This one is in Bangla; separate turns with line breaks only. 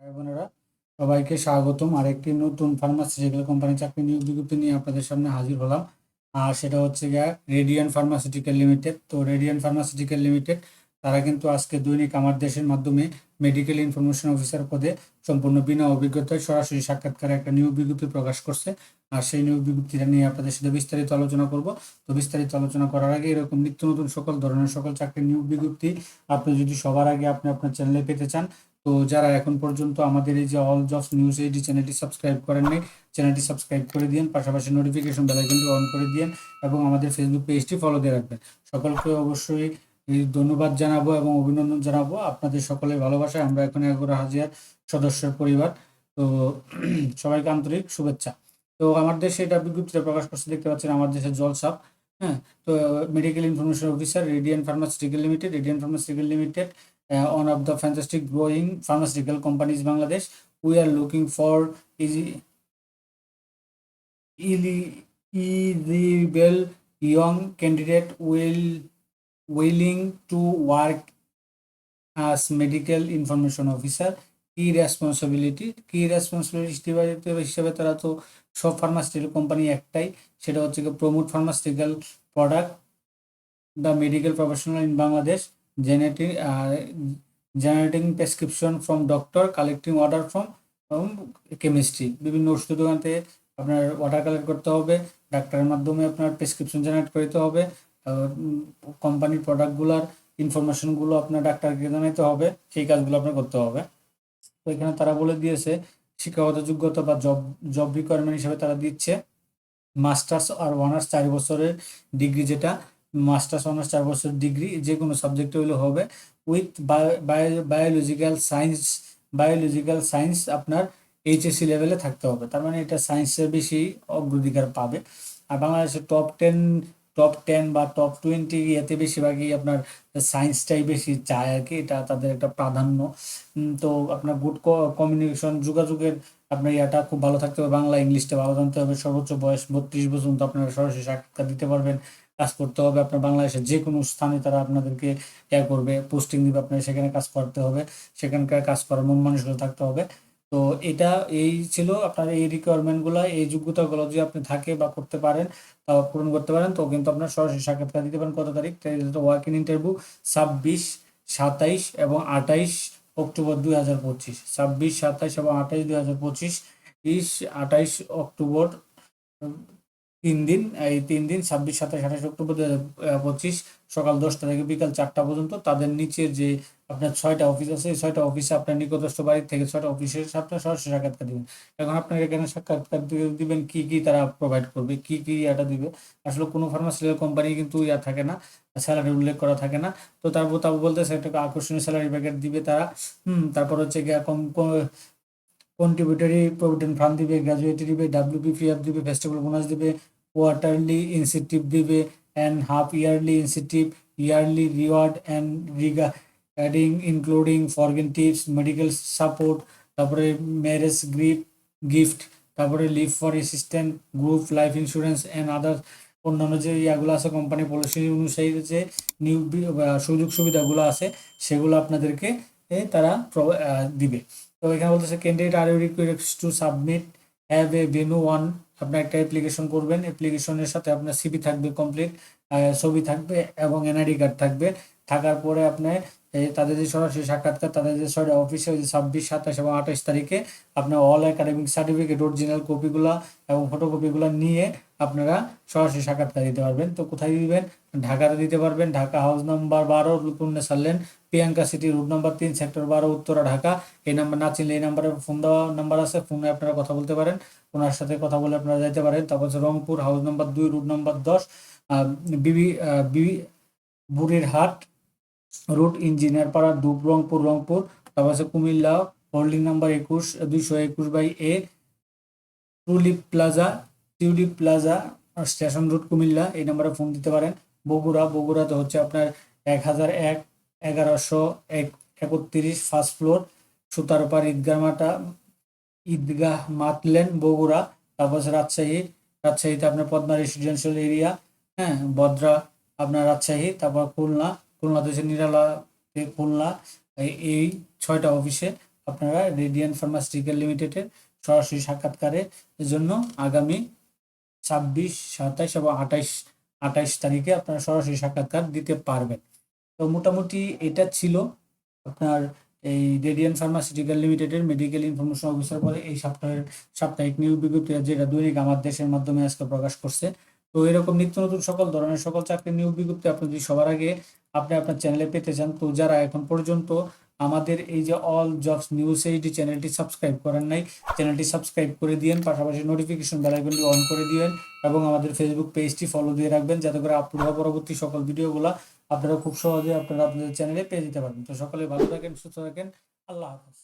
ভাই বোনেরা, সবাইকে স্বাগতম। আরেকটি নতুন ফার্মাসিউটিক্যাল কোম্পানি চাকরি নিয়োগ বিজ্ঞপ্তি নিয়ে আপনাদের সামনে হাজির হলাম। আর সেটা হচ্ছে গিয়া রেডিয়ান ফার্মাসিউটিক্যাল লিমিটেড তো রেডিয়ান ফার্মাসিউটিক্যাল লিমিটেড তারা কিন্তু আজকে দৈনিক আমার দেশের মাধ্যমে মেডিকেল ইনফরমেশন অফিসার পদে সম্পূর্ণ বিনা অভিজ্ঞতায় সরাসরি সাক্ষাৎকারে একটা নিয়োগ বিজ্ঞপ্তি প্রকাশ করছে। আর সেই নিয়োগ বিজ্ঞপ্তিটা নিয়ে আপনাদের সাথে বিস্তারিত আলোচনা করব। তো বিস্তারিত আলোচনা করার আগে এরকম নিত্য নতুন সকল ধরনের সকল চাকরির নিয়োগ বিজ্ঞপ্তি আপনি যদি সবার আগে আপনি আপনার চ্যানেলে পেতে চান তো যারা এখন পর্যন্ত আমাদের এই যে অল জবস নিউজ এইডি চ্যানেলটি সাবস্ক্রাইব করেন নাই চ্যানেলটি সাবস্ক্রাইব করে দিন পাশাপাশি নোটিফিকেশন বেল আইকনটি অন করে দিন এবং আমাদের ফেসবুক পেজটি ফলো দিয়ে রাখবেন। সকলকে অবশ্যই ধন্যবাদ জানাব এবং অভিনন্দন জানাব। আপনাদের সকলের ভালোবাসায় আমরা এখন এগারো হাজার সদস্যের পরিবার। তো সবাইকে আন্তরিক শুভেচ্ছা। তো আমার দেশে এটা বিজ্ঞপ্তিটা প্রকাশ করছে, দেখতে পাচ্ছেন আমার দেশের জলসাপ হ্যাঁ? তো medical information officer Radiant pharmaceutical limited Radiant pharmaceutical limited one of the fantastic growing pharmaceutical companies Bangladesh. We are looking for easy, eligible young candidate will willing to work as medical information officer. কি রেসপন্সিবিলিটি কি রেসপন্সিবিলিটি হিসেবে তারা তো সব ফার্মাসিউটিক্যাল কোম্পানি একটাই সেটা হচ্ছে promote pharmaceutical product the medical professional in Bangladesh generating uh, generating prescription from doctor collecting from chemistry. বিভিন্ন ওষুধ দোকান থেকে আপনার অর্ডার কালেক্ট করতে হবে ডাক্তারের মাধ্যমে আপনার প্রেসক্রিপশন জেনারেট করতে হবে কোম্পানির প্রোডাক্টগুলোর ইনফরমেশনগুলো আপনার ডাক্তারকে জানাইতে হবে সেই কাজগুলো আপনার করতে হবে। তো এখানে তারা বলে দিয়েছে শিক্ষাগত যোগ্যতা বা জব জব রিকোয়ারমেন্ট হিসেবে তারা দিচ্ছে। মাস্টার্স আর অনার্স চার বছরের ডিগ্রি যেটা মাস্টার্স, অনার্স, চার বছর ডিগ্রি, যে কোনো সাবজেক্টে হলে হবে। With biological science biological science আপনার এইচএসসি লেভেলে থাকতে হবে। তার মানে এটা সায়েন্সের বেশি অগ্রাধিকার পাবে। আর বাংলাদেশের টপ টেন টপ টেন বা টপ টোয়েন্টি এতে বেশিরভাগই আপনার সায়েন্সটাই বেশি চায় আর কি। এটা তাদের একটা প্রাধান্য। তো আপনার গুড কমিউনিকেশন যোগাযোগের আপনার ইয়াটা খুব ভালো থাকতে হবে। বাংলা, ইংলিশটা ভালো জানতে হবে। সর্বোচ্চ বয়স বত্রিশ পর্যন্ত আপনারা সরাসরি সাক্ষাৎকার দিতে পারবেন। কাজ করতে হবে। আপনার বাংলাদেশের যে কোনো স্থানে তারা আপনাদেরকে ইয়া করবে। পোস্টিং দিবে আপনার সেখানে কাজ করতে হবে। সেখানকার কাজ করার মন মানসিকতা থাকতে হবে। তো এটা এই ছিল আপনার এই রিকোয়ারমেন্টগুলো এই যোগ্যতাগুলো যদি আপনি থাকে বা করতে পারেন, তা পূরণ করতে পারেন, তো কিন্তু আপনার সরাসরি সাক্ষাৎকার দিতে পারেন। কত তারিখ? ওয়ার্ক ইন ইন্টারভিউ ছাব্বিশ, সাতাইশ এবং আঠাইশ অক্টোবর দুই হাজার পঁচিশ। ছাব্বিশ, সাতাইশ এবং আঠাইশ দুই হাজার পঁচিশ, বিশ, আঠাইশ অক্টোবর তিন দিন, এই তিন দিন, ছাব্বিশ, সাতাশ, আঠাশ অক্টোবর দু পঁচিশ সকাল দশটা থেকে বিকাল চারটা পর্যন্ত তাদের নিচে যে আপনার ছয়টা অফিস আছে, এই ছয়টা অফিসে আপনার নিকটস্থ বাড়ি থেকে ছয়টা অফিসের সাথে সরাসরি সাক্ষাৎকার দিবেন। এখন আপনার এখানে সাক্ষাৎকার দিবেন? কি কি তারা প্রোভাইড করবে? কি কি ইয়াটা দিবে? আসলে কোনো ফার্মাসিউটিক্যাল কোম্পানি কিন্তু ইয়া থাকে না স্যালারি উল্লেখ করা থাকে না। তো তারপর তারপর বলতেছে, একটা আকর্ষণীয় স্যালারি প্যাকেট দিবে তারা। হুম, তারপর হচ্ছে গিয়ে কম কন্ট্রিবিউটরি প্রভিডেন্ট ফান্ড দিবে গ্র্যাজুয়েটি দিবে ডাব্লিউপিপিএফ দিবে ফেস্টিভ্যাল বোনাস দিবে কোয়ার্টারলি ইনসেন্টিভ দিবে and half yearly incentive yearly reward and regarding including foreign tips medical support তারপরে ম্যারেজ গ্রিপ গিফট তারপরে leave for assistant group life insurance and other অন্যান্য যে ইয়াগুলো আছে কোম্পানি পলিসি অনুযায়ী যে নিউ সুযোগ সুবিধাগুলো আছে, সেগুলো আপনাদেরকে তারা দিবে। তো এখানে বলতেছে candidate are you request to submit have a venue one আপনার একটা অ্যাপ্লিকেশন করবেন অ্যাপ্লিকেশনের সাথে আপনার সিবি থাকবে কমপ্লিট ছবি থাকবে এবং এনআইডি কার্ড থাকবে। থাকার পরে আপনার তাদের যে সরাসরি সাক্ষাৎকার, তাদের যে ছয়টা অফিসে ওই যে ছাব্বিশ, সাতাশ এবং আঠাশ তারিখে আপনার অল একাডেমিক সার্টিফিকেট অরিজিনাল কপিগুলা এবং ফটোকপিগুলো নিয়ে আপনারা সরাসরি সাক্ষাৎকার দিতে পারবেন। তো কোথায় দিবেন? ঢাকাতে দিতে পারবেন। ঢাকা হাউস নাম্বার বারো লুকুন্নে সারলেন প্রিয়াঙ্কা সিটি রুট নাম্বার তিন সেক্টর বারো, উত্তরা, ঢাকা। এই নাম্বার না চিনলে এই নাম্বারে ফোন দেওয়া নাম্বার আছে। ফোনে আপনারা কথা বলতে পারেন। ওনার সাথে কথা বলে আপনারা যাইতে পারেন। তারপর হচ্ছে রংপুর হাউস নাম্বার দুই রুট নাম্বার দশ বিবি বিবি বুড়িরহাট রুট ইঞ্জিনিয়ার পাড়া দুপ রংপুর রংপুর। তারপর আছে কুমিল্লা হোল্ডিং নাম্বার একুশ, দুইশো একুশ by A, tulip plaza, tulip plaza station route Comilla. এই নাম্বারে ফোন দিতে পারেন। বগুড়া, বগুড়াতে হচ্ছে আপনার এক হাজার এক এগারোশো এক, একত্রিশ ফার্স্ট ফ্লোর সুতারপাড় ঈদগাহ মাটা, ঈদগাহ মাতলেন বগুড়া, তারপর রাজশাহী, রাজশাহীতে আপনার পদ্মা রেসিডেন্সিয়াল এরিয়া হ্যাঁ বদ্রা আপনার রাজশাহী, তারপর খুলনা, খুলনাতে হচ্ছে নিরালা খুলনা, এই- এই ছয়টা অফিসে আপনারা রেডিয়ান ফার্মাসিউটিক্যাল লিমিটেডের সরাসরি সাক্ষাৎকারের জন্য আগামী ছাব্বিশ, সাতাইশ এবং আঠাইশ আঠাইশ তারিখে আপনারা সরাসরি সাক্ষাৎকার দিতে পারবেন। তো মোটামুটি এটা ছিল আপনার এই রেডিয়ান ফার্মাসিউটিক্যাল লিমিটেডের মেডিকেল ইনফরমেশন অফিসার পরে এই সপ্তাহের সাপ্তাহিক নিয়োগ বিজ্ঞপ্তি যেটা দৈনিক আমার দেশের মাধ্যমে আজকে প্রকাশ করছে। তো এরকম নিত্য নতুন সকল ধরনের সকল চাকরির নিয়োগ বিজ্ঞপ্তি আপনি যদি সবার আগে আপনি আপনার চ্যানেলে পেতে চান, তো যারা এখন পর্যন্ত আমাদের এই যে অল জবস নিউজ এইটি চ্যানেলটি সাবস্ক্রাইব করেন নাই চ্যানেলটি সাবস্ক্রাইব করে দিয়েন, পাশাপাশি নোটিফিকেশন বেল আইকনটি অন করে দিবেন এবং আমাদের ফেসবুক পেজটি ফলো দিয়ে রাখবেন, যাতে করে আপলোড হওয়া পরবর্তী সকল ভিডিওগুলো আপনারা খুব সহজে আপনারা আপনাদের চ্যানেলে পেয়ে যেতে পারবেন। তো সকলে ভালো থাকেন, সুস্থ থাকেন। আল্লাহ হাফেজ।